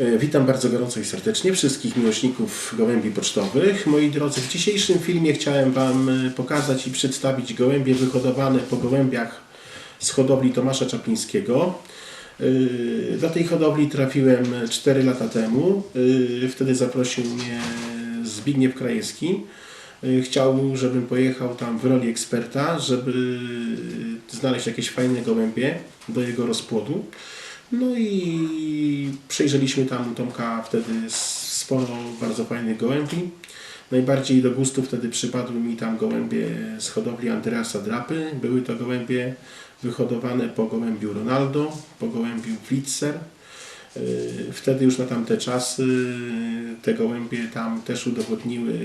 E, Witam bardzo gorąco i serdecznie wszystkich miłośników gołębi pocztowych. Moi drodzy, w dzisiejszym filmie chciałem Wam e, pokazać i przedstawić gołębie wyhodowane po gołębiach z hodowli Tomasza Czaplińskiego. E, Do tej hodowli trafiłem 4 lata temu. Wtedy zaprosił mnie Zbigniew Krajewski. Chciał, żebym pojechał tam w roli eksperta, żeby znaleźć jakieś fajne gołębie do jego rozpłodu. No i przejrzeliśmy tam Tomka wtedy sporo bardzo fajnych gołębi. Najbardziej do gustu wtedy przypadły mi tam gołębie z hodowli Andreasa Drapy. Były to gołębie wyhodowane po gołębiu Ronaldo, po gołębiu Flitzer. Yy, Wtedy już na tamte czasy te gołębie tam też udowodniły,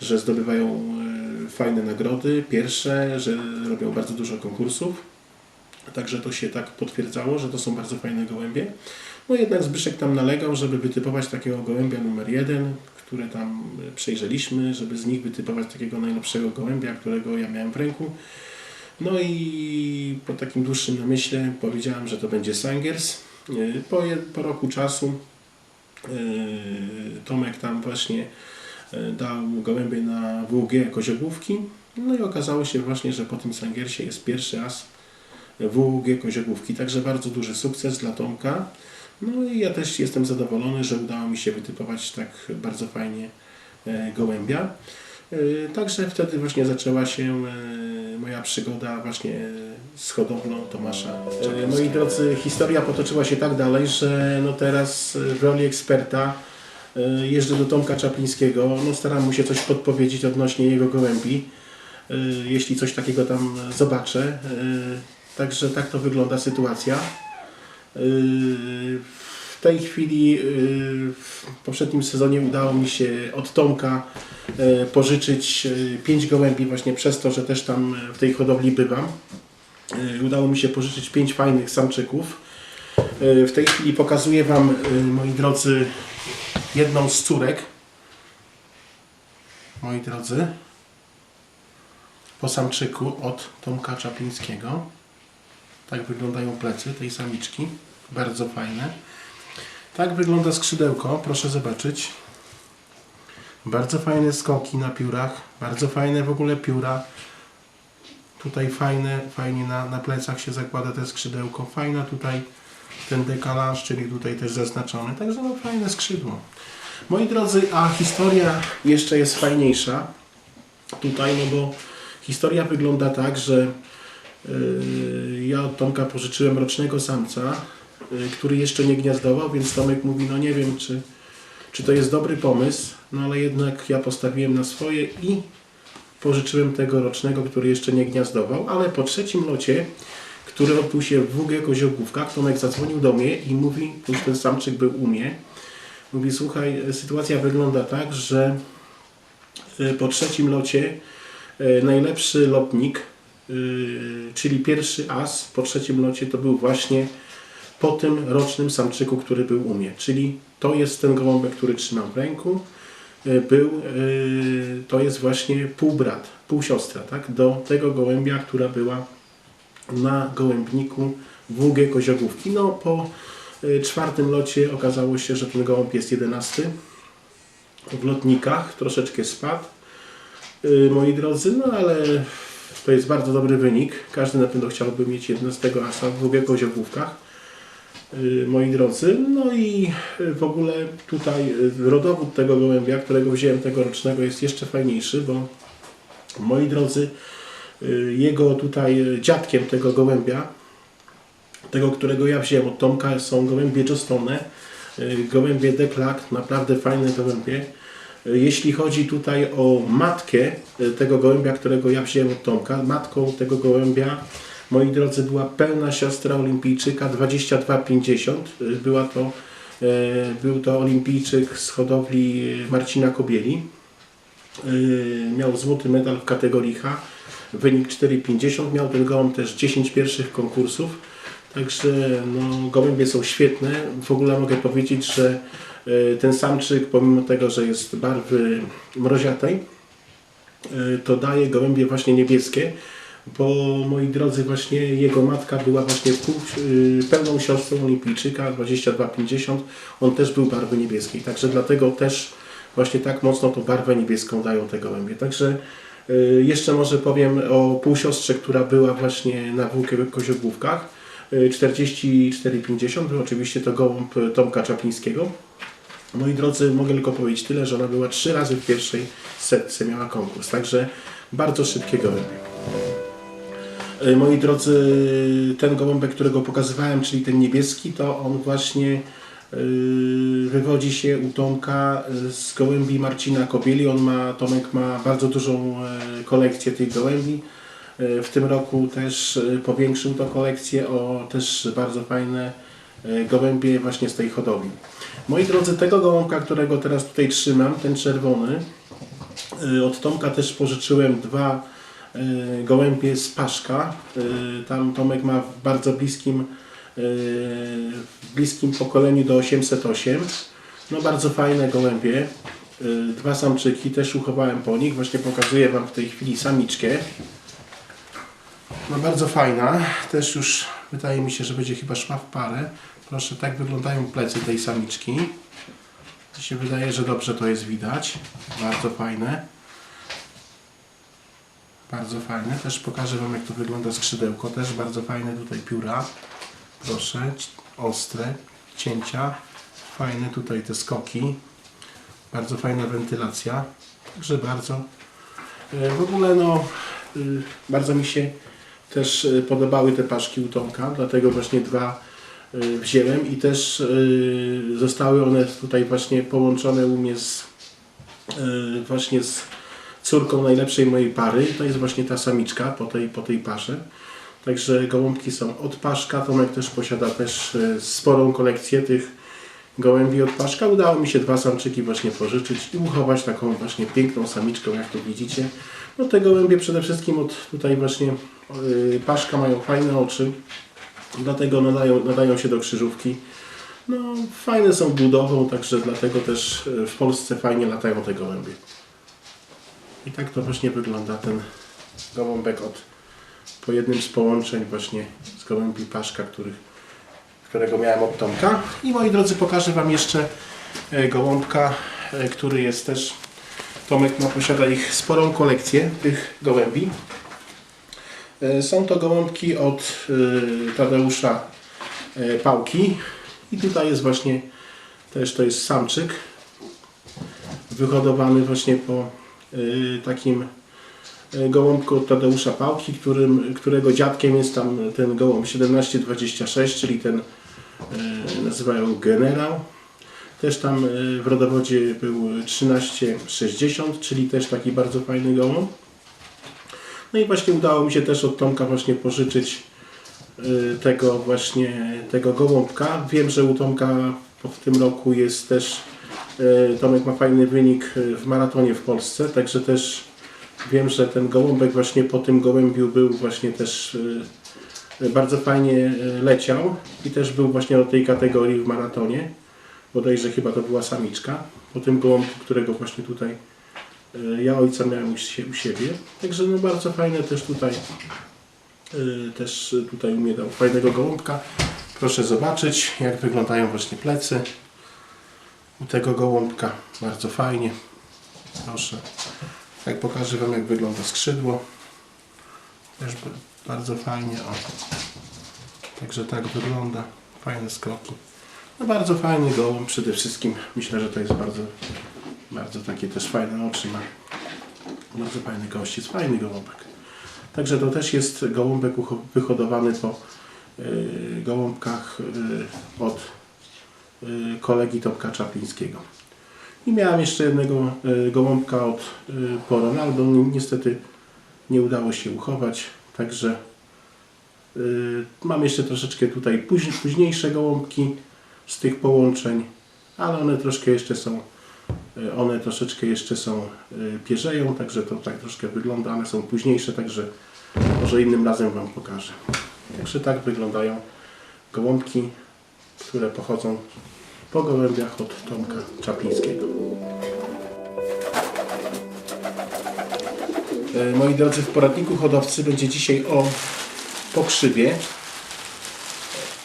że zdobywają yy, fajne nagrody, pierwsze, że robią bardzo dużo konkursów. Także to się tak potwierdzało, że to są bardzo fajne gołębie. No jednak Zbyszek tam nalegał, żeby wytypować takiego gołębia numer jeden, które tam przejrzeliśmy, żeby z nich wytypować takiego najlepszego gołębia, którego ja miałem w ręku. No i po takim dłuższym namyśle powiedziałem, że to będzie Sangers. Yy, Po, po roku czasu Tomek tam właśnie dał gołębie na WG koziogłówki. No i okazało się właśnie, że po tym Sangersie jest pierwszy as WUG Koziogłówki. Także bardzo duży sukces dla Tomka. No i ja też jestem zadowolony, że udało mi się wytypować tak bardzo fajnie e, gołębia. E, Także wtedy właśnie zaczęła się e, moja przygoda właśnie z hodowlą Tomasza. E, Moi drodzy, historia potoczyła się tak dalej, że no teraz e, w roli eksperta e, jeżdżę do Tomka Czaplińskiego, no staram mu się coś podpowiedzieć odnośnie jego gołębi y, jeśli coś takiego tam zobaczę. Y, Także tak to wygląda sytuacja. W tej chwili w poprzednim sezonie udało mi się od Tomka pożyczyć 5 gołębi właśnie przez to, że też tam w tej hodowli bywam. Udało mi się pożyczyć 5 fajnych samczyków. W tej chwili pokazuję Wam, moi drodzy, jedną z córek. Moi drodzy po samczyku od Tomka Czaplińskiego. Tak wyglądają plecy tej samiczki. Bardzo fajne. Tak wygląda skrzydełko, proszę zobaczyć. Bardzo fajne skoki na piórach. Bardzo fajne w ogóle pióra. Tutaj fajne, fajnie na, na plecach się zakłada te skrzydełko. Fajna tutaj ten dekalaż, czyli tutaj też zaznaczony. Także no fajne skrzydło. Moi drodzy, a historia jeszcze jest fajniejsza tutaj, no bo historia wygląda tak, że yy, ja od Tomka pożyczyłem rocznego samca, yy, który jeszcze nie gniazdował, więc Tomek mówi, no nie wiem, czy, czy to jest dobry pomysł, no ale jednak ja postawiłem na swoje i pożyczyłem tego rocznego, który jeszcze nie gniazdował, ale po trzecim locie, który odbył się w WG Koziołkówkach, Tomek zadzwonił do mnie i mówi, już ten samczyk był u mnie, mówi, słuchaj, sytuacja wygląda tak, że y, po trzecim locie y, najlepszy lotnik, y, czyli pierwszy as po trzecim locie to był właśnie po tym rocznym samczyku, który był u mnie. Czyli to jest ten gołąbek, który trzymam w ręku. Był, to jest właśnie półbrat, półsiostra, tak? Do tego gołębia, która była na gołębniku WG Koziogłówki. No po y, czwartym locie okazało się, że ten gołąb jest jedenasty w lotnikach, troszeczkę spadł, y, moi drodzy, no ale to jest bardzo dobry wynik. Każdy na pewno chciałby mieć 11 asa w WG Koziogłówkach, y, moi drodzy. No i w ogóle tutaj rodowód tego gołębia, którego wziąłem tegorocznego jest jeszcze fajniejszy, bo moi drodzy, jego tutaj y, dziadkiem tego gołębia, tego, którego ja wziąłem od Tomka, są gołębie Jostone, y, gołębie Deklak, naprawdę fajne gołębie. Y, Jeśli chodzi tutaj o matkę y, tego gołębia, którego ja wziąłem od Tomka, matką tego gołębia, moi drodzy, była pełna siostra olimpijczyka 2250. Y, Była to, y, był to olimpijczyk z hodowli y, Marcina Kobieli. Y, miał złoty medal w kategorii H, wynik 4,50. Miał ten gołąb też 10 pierwszych konkursów. Także no, gołębie są świetne. W ogóle mogę powiedzieć, że y, ten samczyk, pomimo tego, że jest barwy mroziatej, y, to daje gołębie właśnie niebieskie. bo moi drodzy, właśnie jego matka była właśnie y, pełną siostrą olimpijczyka 22-50. On też był barwy niebieskiej, także dlatego też właśnie tak mocno tą barwę niebieską dają te gołębie. Także jeszcze może powiem o półsiostrze, która była właśnie na włókie koziogłówkach. Y, 44,50 był oczywiście to gołąb y, Tomka Czaplińskiego. Moi drodzy, mogę tylko powiedzieć tyle, że ona była trzy razy w pierwszej setce, miała konkurs, także bardzo szybkie gołębie. Moi drodzy, ten gołąbek, którego pokazywałem, czyli ten niebieski, to on właśnie wywodzi się u Tomka yy, z gołębi Marcina Kobieli. On ma, Tomek ma bardzo dużą e, kolekcję tych gołębi. E, W tym roku też e, powiększył to kolekcję o też bardzo fajne gołębie właśnie z tej hodowli. Moi drodzy, tego gołąbka, którego teraz tutaj trzymam, ten czerwony, od Tomka też pożyczyłem dwa gołębie z Paszka. Tam Tomek ma w bardzo bliskim, w bliskim pokoleniu do 808. No bardzo fajne gołębie. Y, Dwa samczyki, też uchowałem po nich. Właśnie pokazuję Wam w tej chwili samiczkę. No bardzo fajna. Też już wydaje mi się, że będzie chyba szła w parę. Proszę, tak wyglądają plecy tej samiczki. Mi się wydaje, że dobrze to jest widać. Bardzo fajne. Bardzo fajne. Też pokażę Wam jak to wygląda skrzydełko. Też bardzo fajne tutaj pióra. Proszę, ostre cięcia. Fajne tutaj te skoki. Bardzo fajna wentylacja. Także bardzo. E, W ogóle no y, bardzo mi się też y, podobały te paszki u Tomka, dlatego właśnie dwa y, wziąłem i też zostały one tutaj właśnie połączone u mnie z właśnie z córką najlepszej mojej pary. To jest właśnie ta samiczka po tej, po tej parze. Także gołąbki są od paszka. Tomek też posiada też y, sporą kolekcję tych gołębi od paszka. Udało mi się dwa samczyki właśnie pożyczyć i uchować taką właśnie piękną samiczką, jak tu widzicie. No te gołębie przede wszystkim od tutaj właśnie y, paszka mają fajne oczy, dlatego nadają, nadają się do krzyżówki. No, fajne są budową, także dlatego też y, w Polsce fajnie latają te gołębie. I tak to właśnie wygląda ten gołąbek od po jednym z połączeń właśnie z gołębi paszka, których, którego miałem od Tomka. I moi drodzy, pokażę Wam jeszcze e, gołąbka, e, który jest też Tomek ma posiada ich sporą kolekcję tych gołębi. E, Są to gołąbki od Tadeusza Pałki i tutaj jest właśnie też to jest samczyk wyhodowany właśnie po takim gołąbku od Tadeusza Pałki, którym, którego dziadkiem jest tam ten gołąb 1726, czyli ten y, nazywają generał. Też tam y, w rodowodzie był 1360, czyli też taki bardzo fajny gołąb. No i właśnie udało mi się też od Tomka właśnie pożyczyć tego właśnie tego gołąbka. Wiem, że u Tomka w tym roku jest też Tomek ma fajny wynik w maratonie w Polsce, także też wiem, że ten gołąbek właśnie po tym gołębiu był właśnie też y, bardzo fajnie y, leciał i też był właśnie do tej kategorii w maratonie. Bodajże chyba to była samiczka. Po tym gołąbku, którego właśnie tutaj y, ja ojca miałem u sie- u siebie. Także no bardzo fajne też tutaj też tutaj mnie dał fajnego gołąbka. Proszę zobaczyć jak wyglądają właśnie plecy u tego gołąbka. Bardzo fajnie. Proszę. Tak pokażę Wam jak wygląda skrzydło. Też bardzo fajnie. O. Także tak wygląda. Fajne skoki. No bardzo fajny gołąb przede wszystkim. Myślę, że to jest bardzo, bardzo takie też fajne oczy ma. Bardzo fajny gościec, fajny gołąbek. Także to też jest gołąbek wyhodowany po y, gołąbkach y, od y, kolegi Tomka Czaplińskiego. I miałem jeszcze jednego y, gołąbka od y, po Ronaldo. Ni- Niestety nie udało się uchować, także y, mam jeszcze troszeczkę tutaj póź, późniejsze gołąbki z tych połączeń, ale one troszkę jeszcze są one troszeczkę jeszcze są pierzeją, także to tak troszkę wygląda, one są późniejsze, także może innym razem Wam pokażę. Także tak wyglądają gołąbki, które pochodzą po gołębiach od Tomka Czaplińskiego. E, Moi drodzy, w poradniku hodowcy będzie dzisiaj o pokrzywie.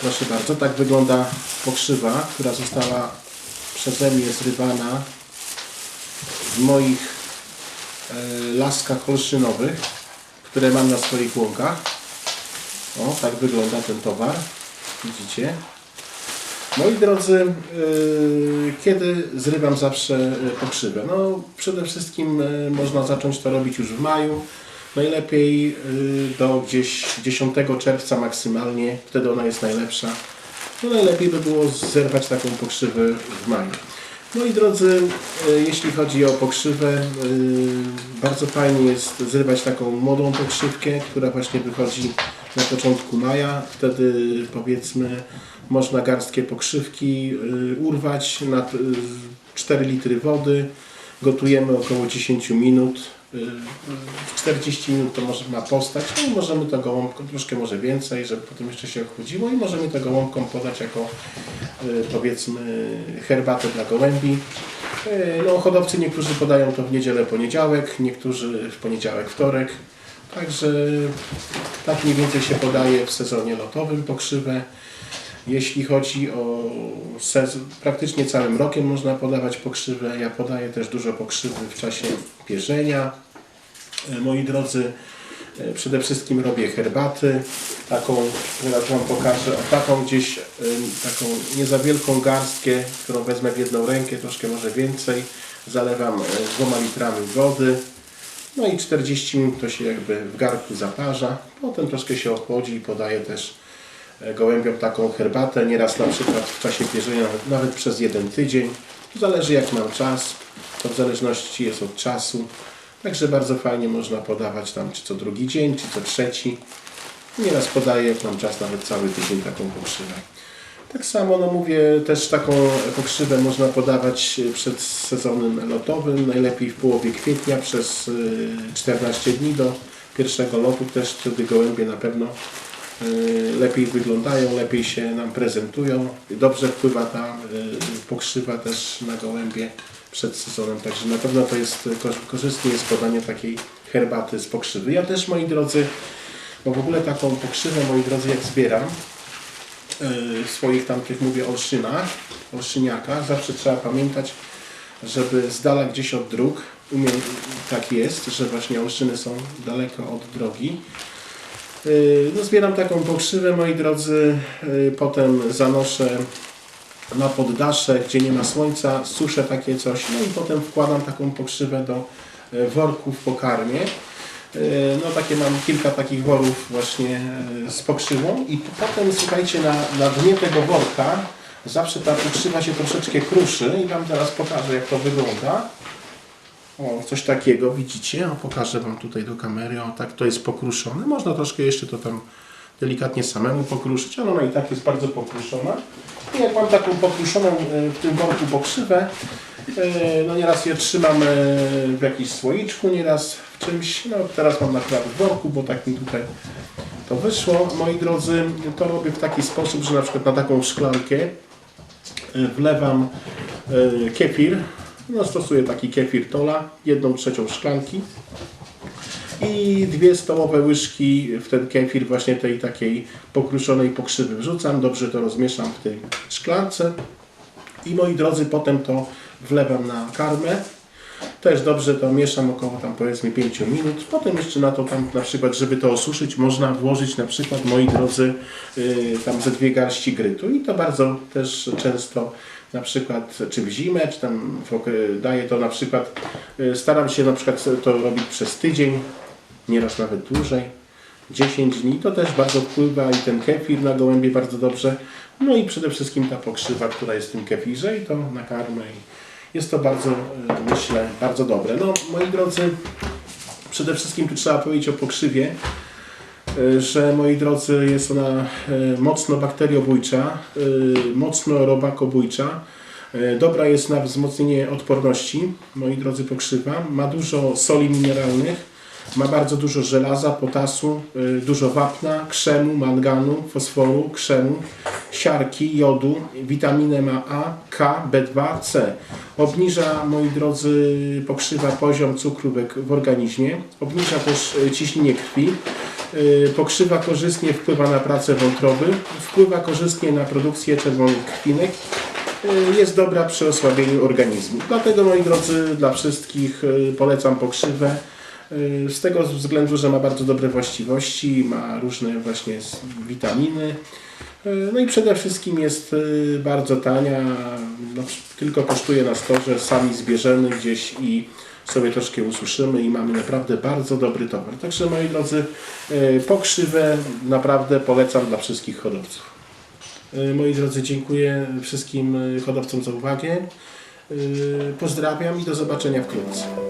Proszę bardzo, tak wygląda pokrzywa, która została przeze mnie zrywana w moich e, laskach olszynowych, które mam na swoich łąkach. O, tak wygląda ten towar. Widzicie? Moi drodzy, yy, kiedy zrywam zawsze yy, pokrzywę? No, przede wszystkim yy, można zacząć to robić już w maju. Najlepiej do gdzieś 10 czerwca maksymalnie, wtedy ona jest najlepsza. No najlepiej by było zerwać taką pokrzywę w maju. Moi drodzy, jeśli chodzi o pokrzywę, bardzo fajnie jest zrywać taką młodą pokrzywkę, która właśnie wychodzi na początku maja. Wtedy powiedzmy można garstkę pokrzywki y, urwać na y, 4 litry wody. Gotujemy około 10 minut. Y, y, W 40 minut to może ma postać. No i możemy to gołąbką, troszkę może więcej, żeby potem jeszcze się ochłodziło i możemy to gołąbką podać jako y, powiedzmy herbatę dla gołębi. Y, No, hodowcy niektórzy podają to w niedzielę, poniedziałek, niektórzy w poniedziałek, wtorek. Także tak mniej więcej się podaje w sezonie lotowym pokrzywę. Jeśli chodzi o sezon, praktycznie całym rokiem można podawać pokrzywę. Ja podaję też dużo pokrzywy w czasie pierzenia. E, Moi drodzy, e, przede wszystkim robię herbaty. Taką, teraz Wam pokażę, taką gdzieś, e, taką nie za wielką garstkę, którą wezmę w jedną rękę, troszkę może więcej. Zalewam dwoma litrami wody. No i 40 minut to się jakby w garnku zaparza. Potem troszkę się ochłodzi i podaję też e, gołębiom taką herbatę. Nieraz na przykład w czasie pierzenia nawet- przez jeden tydzień. Zależy jak mam czas. To w zależności jest od czasu. Także bardzo fajnie można podawać tam czy co drugi dzień, czy co trzeci. Nieraz podaję, jak mam czas, nawet cały tydzień taką pokrzywę. Tak samo, no mówię, też taką pokrzywę można podawać przed sezonem lotowym, najlepiej w połowie kwietnia przez y, 14 dni do pierwszego lotu, też wtedy gołębie na pewno y, lepiej wyglądają, lepiej się nam prezentują. Dobrze wpływa ta pokrzywa też na gołębie przed sezonem, także na pewno to jest kor- korzystnie jest podanie takiej herbaty z pokrzywy. Ja też, moi drodzy, bo w ogóle taką pokrzywę, moi drodzy, jak zbieram, swoich tam tych mówię olszynach, olszyniakach, zawsze trzeba pamiętać, żeby z dala gdzieś od dróg, umiem, tak jest, że właśnie olszyny są daleko od drogi. Y, No, zbieram taką pokrzywę, moi drodzy, y, potem zanoszę na poddasze, gdzie nie ma słońca, suszę takie coś, no i potem wkładam taką pokrzywę do y, worków po karmie. Y, No takie mam kilka takich worów właśnie y, z pokrzywą i potem słuchajcie na, na dnie tego worka zawsze ta pokrzywa się troszeczkę kruszy i Wam teraz pokażę jak to wygląda. O, coś takiego widzicie, o, pokażę Wam tutaj do kamery, o tak to jest pokruszone. Można troszkę jeszcze to tam delikatnie samemu pokruszyć, ale ona i tak jest bardzo pokruszona. I jak mam taką pokruszoną y, w tym worku pokrzywę, no nieraz je trzymam w jakimś słoiczku, nieraz czymś, no teraz mam akurat w worku, bo tak mi tutaj to wyszło. Moi drodzy, to robię w taki sposób, że na przykład na taką szklankę y, wlewam y, kefir, no stosuję taki kefir Tola, jedną trzecią szklanki i dwie stołowe łyżki w ten kefir właśnie tej takiej pokruszonej pokrzywy wrzucam, dobrze to rozmieszam w tej szklance. I moi drodzy potem to wlewam na karmę też dobrze to mieszam około tam powiedzmy 5 minut. Potem jeszcze na to tam na przykład, żeby to osuszyć, można włożyć na przykład, moi drodzy, yy, tam ze dwie garści grytu. I to bardzo też często na przykład czy w zimę, czy tam daję to na przykład, yy, staram się na przykład to robić przez tydzień, nieraz nawet dłużej. 10 dni, to też bardzo wpływa i ten kefir na gołębie bardzo dobrze. No i przede wszystkim ta pokrzywa, która jest w tym kefirze i to na karmę. I jest to bardzo, e, myślę, bardzo dobre. No, moi drodzy, przede wszystkim tu trzeba powiedzieć o pokrzywie, e, że moi drodzy jest ona e, mocno bakteriobójcza, mocno robakobójcza. Dobra jest na wzmocnienie odporności, moi drodzy, pokrzywa. Ma dużo soli mineralnych, Ma bardzo dużo żelaza, potasu, y, dużo wapna, krzemu, manganu, fosforu, krzemu, siarki, jodu, witaminę ma A, K, B2, C. Obniża, moi drodzy, pokrzywa poziom cukru w organizmie, obniża też y, ciśnienie krwi, y, pokrzywa korzystnie wpływa na pracę wątroby, wpływa korzystnie na produkcję czerwonych krwinek, jest dobra przy osłabieniu organizmu. Dlatego, moi drodzy, dla wszystkich polecam pokrzywę. Y, Z tego względu, że ma bardzo dobre właściwości, ma różne właśnie witaminy. y, No i przede wszystkim jest y, bardzo tania, no, tylko kosztuje nas to, że sami zbierzemy gdzieś i sobie troszkę ususzymy i mamy naprawdę bardzo dobry towar. Także moi drodzy, pokrzywę naprawdę polecam dla wszystkich hodowców. Moi drodzy, dziękuję wszystkim hodowcom za uwagę. Pozdrawiam i do zobaczenia wkrótce.